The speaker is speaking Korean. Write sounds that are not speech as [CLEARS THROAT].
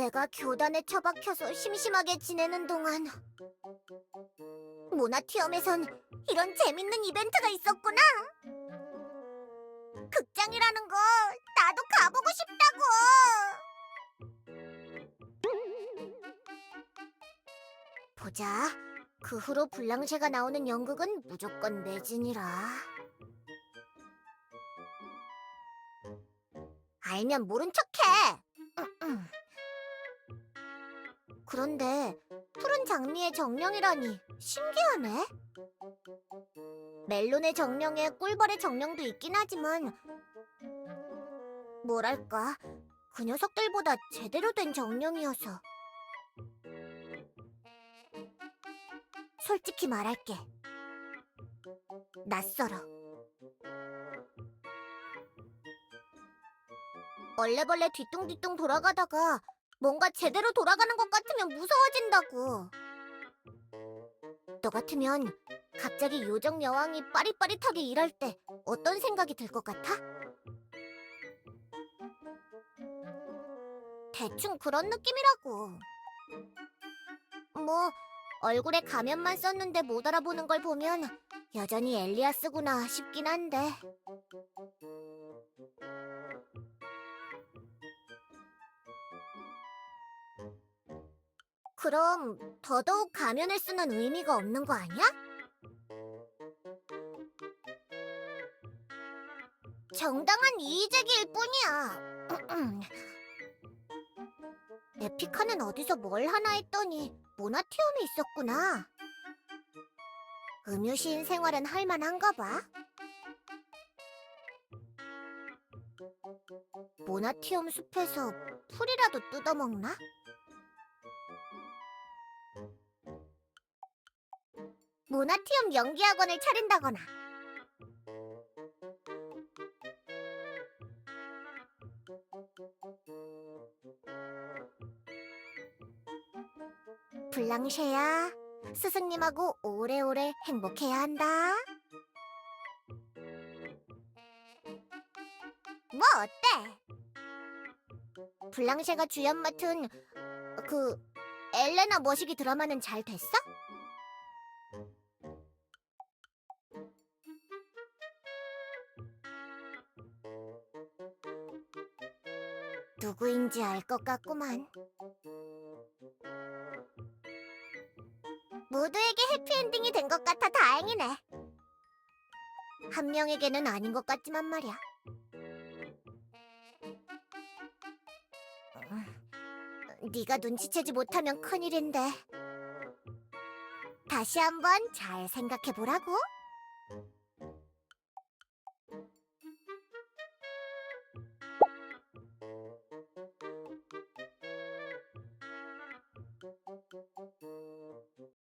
내가 교단에 처박혀서 심심하게 지내는 동안 모나티엄에선 이런 재밌는 이벤트가 있었구나. 극장이라는 거 나도 가보고 싶다고. 보자. 그 후로 블랑쉐가 나오는 연극은 무조건 매진이라. 알면 모른 척해. 그런데 푸른 장미의 정령이라니 신기하네. 멜론의 정령에 꿀벌의 정령도 있긴 하지만 뭐랄까 그 녀석들보다 제대로 된 정령이어서. 솔직히 말할게. 낯설어. 얼레벌레 뒤뚱뒤뚱 돌아가다가 뭔가 제대로 돌아가는 것 같으면 무서워진다고. 너 같으면 갑자기 요정 여왕이 빠릿빠릿하게 일할 때 어떤 생각이 들 것 같아? 대충 그런 느낌이라고. 뭐 얼굴에 가면만 썼는데 못 알아보는 걸 보면 여전히 엘리아스구나 싶긴 한데. 그럼 더더욱 가면을 쓰는 의미가 없는 거 아니야? 정당한 이의제기일 뿐이야. [CLEARS THROAT] 에피카는 어디서 뭘 하나 했더니 모나티움에 있었구나. 음유시인 생활은 할만한가 봐. 모나티움 숲에서 풀이라도 뜯어먹나? 모나티움 연기학원을 차린다거나. 블랑쉐야, 스승님하고 오래오래 행복해야 한다. 뭐 어때? 블랑쉐가 주연 맡은 그 엘레나 머시기 드라마는 잘 됐어? 누구인지 알 것 같구만. 모두에게 해피엔딩이 된 것 같아 다행이네. 한 명에게는 아닌 것 같지만 말이야. 음, 네가 눈치채지 못하면 큰일인데. 다시 한번 잘 생각해 보라고.